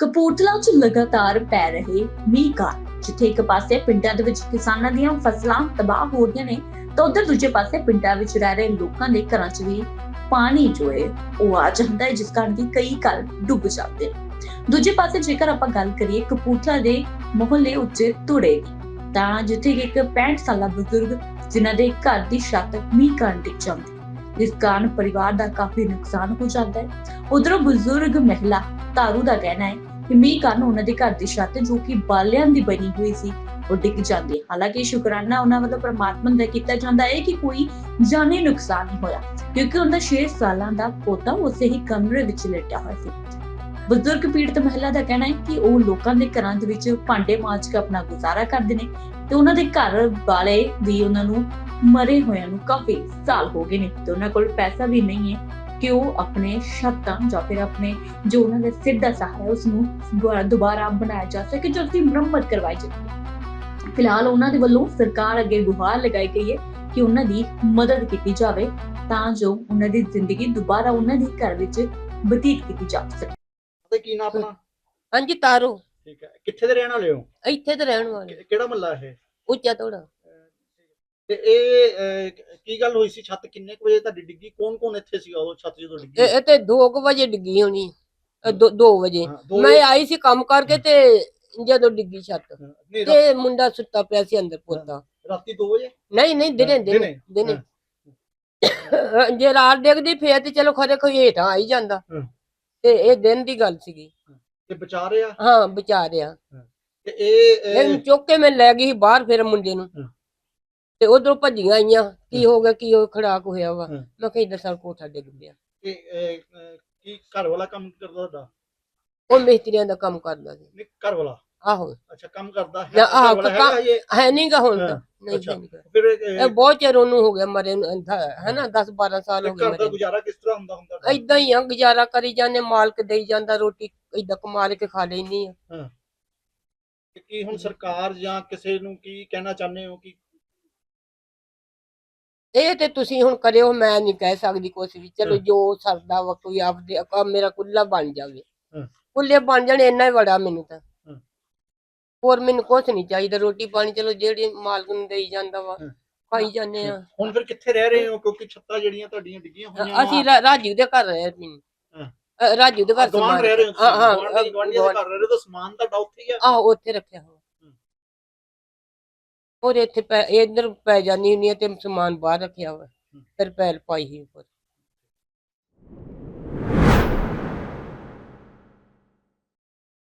ਕਪੂਰਥਲਾ 'ਚ ਲਗਾਤਾਰ ਪੈ ਰਹੇ ਮੀਂਹ ਕਾਰਨ, ਜਿੱਥੇ ਇੱਕ ਪਾਸੇ ਪਿੰਡਾਂ ਦੇ ਵਿੱਚ ਕਿਸਾਨਾਂ ਦੀਆਂ ਫਸਲਾਂ ਤਬਾਹ ਹੋ ਰਹੀਆਂ ਨੇ, ਤਾਂ ਉਧਰ ਦੂਜੇ ਪਾਸੇ ਪਿੰਡਾਂ ਵਿੱਚ ਰਹਿ ਰਹੇ ਲੋਕਾਂ ਦੇ ਘਰਾਂ 'ਚ ਵੀ ਪਾਣੀ ਜੋ ਹੈ ਉਹ ਆ ਜਾਂਦਾ ਹੈ, ਜਿਸ ਕਾਰਨ ਕਿ ਕਈ ਘਰ ਡੁੱਬ ਜਾਂਦੇ ਨੇ। ਦੂਜੇ ਪਾਸੇ ਜੇਕਰ ਆਪਾਂ ਗੱਲ ਕਰੀਏ, ਕਪੂਰਥਲਾ ਦੇ ਮੁਹੱਲੇ ਉੱਚੇ ਧੁੜੇ ਦੀ ਤਾਂ ਜਿੱਥੇ ਕਿ ਇੱਕ 65 ਸਾਲਾ ਬਜ਼ੁਰਗ, ਜਿਨ੍ਹਾਂ ਦੇ ਘਰ ਦੀ ਛੱਤ ਮੀਂਹ ਕਾਰਨ ਡਿੱਗ ਜਾਂਦੀ ਜਿਸ ਕਾਰਨ ਪਰਿਵਾਰ ਦਾ ਕਾਫੀ ਨੁਕਸਾਨ ਹੋ ਜਾਂਦਾ ਹੈ। ਉਧਰੋਂ ਬਜ਼ੁਰਗ ਮਹਿਲਾ ਧਾਰੂ ਦਾ ਕਹਿਣਾ ਹੈ ਕਿ ਮੀਂਹ ਕਾਰਨ ਉਹਨਾਂ ਦੇ ਘਰ ਦੀ ਛੱਤ ਜੋ ਕਿ ਬਾਲਿਆਂ ਦੀ ਬਣੀ ਹੋਈ ਸੀ, ਉਹ ਡਿੱਗ ਜਾਂਦੀ ਹੈ। ਹਾਲਾਂਕਿ ਸ਼ੁਕਰਾਨਾ ਉਹਨਾਂ ਵੱਲੋਂ ਪ੍ਰਮਾਤਮਾ ਦਾ ਕੀਤਾ ਜਾਂਦਾ ਹੈ ਕਿ ਕੋਈ ਜਾਨੀ ਨੁਕਸਾਨ ਨਹੀਂ ਹੋਇਆ, ਕਿਉਂਕਿ ਉਹਨਾਂ 6 ਸਾਲਾਂ ਦਾ ਪੋਤਾ ਉਸੇ ਹੀ ਕਮਰੇ ਵਿੱਚ ਲੇਟਿਆ ਹੋਇਆ ਸੀ। ਬਜ਼ੁਰਗ ਪੀੜਤ ਮਹਿਲਾ ਦਾ ਕਹਿਣਾ ਹੈ ਕਿ ਉਹ ਲੋਕਾਂ ਦੇ ਘਰਾਂ ਦੇ ਵਿੱਚ ਭਾਂਡੇ ਮਾਂਜ ਕੇ ਆਪਣਾ ਗੁਜ਼ਾਰਾ ਕਰਦੇ ਨੇ ਤੇ ਉਹਨਾਂ ਦੇ ਘਰ ਵਾਲੇ ਵੀ ਉਹਨਾਂ ਨੂੰ ਮਰੇ ਹੋਇਆਂ ਨੂੰ ਕਾਫੀ ਸਾਲ ਹੋ ਗਏ ਨੇ ਤੇ ਉਹਨਾਂ ਕੋਲ ਪੈਸਾ ਵੀ ਨਹੀਂ ਹੈ। ਕਿ ਉਹ ਆਪਣੇ ਛੱਤਾਂ ਜਾਂ ਫਿਰ ਆਪਣੇ ਜੋ ਉਹਨਾਂ ਦਾ ਦਾ ਸਹਾਰਾ ਹੈ ਉਸ ਨੂੰ ਦੁਬਾਰਾ- ਬਣਾਇਆ ਜਾ ਸਕੇ ਜੋ ਉਸਦੀ ਮੁਰੰਮਤ ਕਰਵਾਈ ਜਾਵੇ ਫਿਲਹਾਲ ਉਹਨਾਂ ਦੇ ਵੱਲੋਂ ਸਰਕਾਰ ਅੱਗੇ ਗੁਹਾਰ ਲਗਾਈ ਗਈ ਹੈ ਕਿ ਉਹਨਾਂ ਦੀ ਮਦਦ ਕੀਤੀ ਜਾਵੇ ਤਾਂ ਜੋ ਉਹਨਾਂ ਦੀ ਜ਼ਿੰਦਗੀ ਦੁਬਾਰਾ ਉਹਨਾਂ ਦੇ ਘਰ ਵਿੱਚ ਬਤੀਤ ਕੀਤੀ ਜਾ ਸਕੇ। ਤੇ ਕੀ ਨਾਮ ਆਪਣਾ? ਹਾਂਜੀ ਤਾਰੋ। ਠੀਕ ਹੈ। ਕਿੱਥੇ ਦੇ ਰਹਿਣ ਵਾਲੇ ਹੋ? ਇੱਥੇ ਤੇ ਰਹਿਣ ਵਾਲੇ। ਕਿਹੜਾ ਮੱਲਾ ਇਹ? ਉੱਚਾ ਤੋੜਾ। ਤੇ ਇਹ ਅਹ, ਕੀ ਗੱਲ ਹੋਈ ਸੀ? ਛੱਤ ਕਿੰਨੇ ਕੁ ਵਜੇ ਤੁਹਾਡੀ ਡਿੱਗੀ? ਕੌਣ ਕੌਣ ਇੱਥੇ ਸੀਗਾ ਉਦੋਂ ਛੱਤ ਜਦੋਂ ਡਿੱਗੀ? ਇਹ ਇਹ ਤੇ 2 ਵਜੇ ਡਿੱਗੀ ਹੋਣੀ। 2 ਵਜੇ। ਹਾਂ, ਦੋ ਮੈਂ ਆਈ ਸੀ ਕੰਮ ਕਰਕੇ ਤੇ ਜਦੋਂ ਡਿੱਗੀ ਛੱਤ। ਹਾਂ, ਨਹੀਂ ਰਾ- ਤੇ ਮੁੰਡਾ ਸੁੱਤਾ ਪਿਆ ਸੀ ਅੰਦਰ ਪੋਤਾ। ਰਾਤੀ 2 ਵਜੇ? ਨਹੀਂ ਨਹੀਂ ਦਿਨੇ ਦਿਨੇ ਦਿਨੇ, ਦਿਨੇ। ਜੇ ਰਾਤ ਡਿੱਗਦੀ ਫੇਰ ਤੇ ਚਲੋ ਖਰੇ ਕੋਈ ਹੇਠਾਂ ਆਈ ਜਾਂਦਾ। ਹਾਂ। ਤੇ ਇਹ ਦਿਨ ਦੀ ਗੱਲ ਸੀਗੀ। ਤੇ ਬਚਾ ਰਿਆ ਹਾਂ ਵਿਚਾਰਿਆ ਤੇ ਇਹ ਅਹ, ਇਹਨੂੰ ਚੁੱਕ ਕੇ ਮੈਂ ਲੈ ਗਈ ਸੀ ਬਾਹਰ ਫਿਰ ਮੁੰਡੇ ਨੂੰ। ਹਾਂ। ਤੇ ਉਧਰੋਂ ਭੱਜੀਆਂ ਆਈਆਂ ਕੀ ਹੋ। ਗਿਆ ਕੀ ਹੋ ਖੜਾਕ ਹੋਇਆ ਵਾ। ਹਾਂ। ਮੈਂ ਕਿਹਾ ਇਧਰ ਸਾਲ ਕੋਠਾ ਡਿੱਗ ਪਿਆ ਇਹ, ਅਹ, ਅਹ, ਕੀ ਘਰ ਵਾਲਾ ਕੰਮ ਕਰਦਾ ਤੁਹਾਡਾ? ਉਹ ਮਿਸਤਰੀਆਂ ਦਾ ਕੰਮ ਕਰਦਾ ਸੀ। ਨਹੀਂ ਘਰ ਵਾਲਾ? ਆਹੋ। ਅੱਛਾ ਕੰਮ ਕਰਦਾ ਹੈ ਨਾ, ਘਰ ਆਹ, ਵਾਲਾ ਕੰਮ- ਹੈਗਾ ਇਹ? ਹੈ ਨਹੀਂਗਾ ਹੁਣ ਤਾਂ। ਹਾਂ, ਨਹੀਂ ਅੱਛਾ। ਹੈ ਨੀਗਾ। ਫਿਰ ਇਹ ਬਹੁਤ ਚਿਰ ਉਹਨੂੰ ਹੋ ਗਿਆ ਮਰੇ ਨੂੰ ਅੰਧਾ ਹੈ ਨਾ 10 12 ਸਾਲ ਹੋ ਗਏ ਘਰ ਦਾ ਮਰੇ ਗੁਜ਼ਾਰਾ ਕਿਸ ਤਰ੍ਹਾਂ ਹੁੰਦਾ ਹੁੰਦਾ ਇਦਾਂ ਹੀ ਆ ਗੁਜ਼ਾਰਾ ਕਰੀ ਜਾਂਦੇ ਮਾਲਕ ਦੇਈ ਜਾਂਦਾ ਰੋਟੀ ਇਦਾਂ ਕਮਾ ਕੇ ਖਾ ਲੈਣੀ ਆ। ਕੀ ਹੁਣ ਸਰਕਾਰ ਜਾਂ ਕਿਸੇ ਨੂੰ ਕੀ ਕਹਿਣਾ ਚਾਹੁੰਦੇ ਹੋ ਕਿ ਇਹ ਤੇ ਤੁਸੀਂ ਹੁਣ ਕਰਿਓ ਮੈਂ ਨਹੀਂ ਕਹਿ ਸਕਦੀ ਕੁਛ ਵੀ। ਚਲੋ। ਜੋ ਸਰਦਾ ਵਾ ਕੋਈ ਆਪਦੇ ਅਕਾ ਮੇਰਾ ਕੁੱਲਾ ਬਣ ਜਾਵੇ। ਕੁੱਲੇ ਬਣ ਜਾਣ ਇੰਨਾ ਹੀ ਬੜਾ ਮੈਨੂੰ ਤਾਂ। ਹੋਰ ਮੈਨੂੰ ਕੁਛ ਨਹੀਂ ਚਾਹੀਦਾ ਰੋਟੀ ਪਾਣੀ ਚਲੋ ਜਿਹੜੀ ਮਾਲਕ ਨੂੰ ਦੇਈ ਜਾਂਦਾ ਵਾ। ਖਾਈ ਜਾਂਦੇ ਆ। ਹੁਣ ਫਿਰ ਕਿੱਥੇ ਰਹਿ ਰਹੇ ਹੋ? ਕਿਉਂਕਿ ਛੱਤਾਂ ਜਿਹੜੀਆਂ ਤੁਹਾਡੀਆਂ ਡਿੱਗੀਆਂ ਹੋਈਆਂ ਅਸੀਂ ਰਾ- ਰਾਜੂ ਦੇ ਘਰ ਰਹੇ ਸੀ ਹਾਂ। ਰਾਜੂ ਦੇ ਘਰ ਗਵਾਂਢ ਸਮਾਨ ਰਹਿ ਰਹੇ ਹੋ ਹਾਂ ਗਵਾਂਢੀਆਂ ਦੇ ਘਰ ਰਹਿ ਰਹੇ ਹੋ ਤਾਂ ਸਮਾਨ ਤੁਹਾਡਾ ਉੱਥੇ ਹੀ ਆ। ਆਹੋ ਉੱਥੇ ਰੱਖਿਆ ਹੋਇਆ। ਹੋਰ ਇੱਥੇ ਪੈ ਇੱਧਰ ਪੈ ਜਾਨੀ ਹੁੰਦੀ ਆ ਤੇ ਸਮਾਨ ਬਾਹਰ ਰੱਖਿਆ ਹੋਇਆ। ਫਿਰ ਪੈਲ ਪਾਈ ਹੀ ਉੱਪਰ।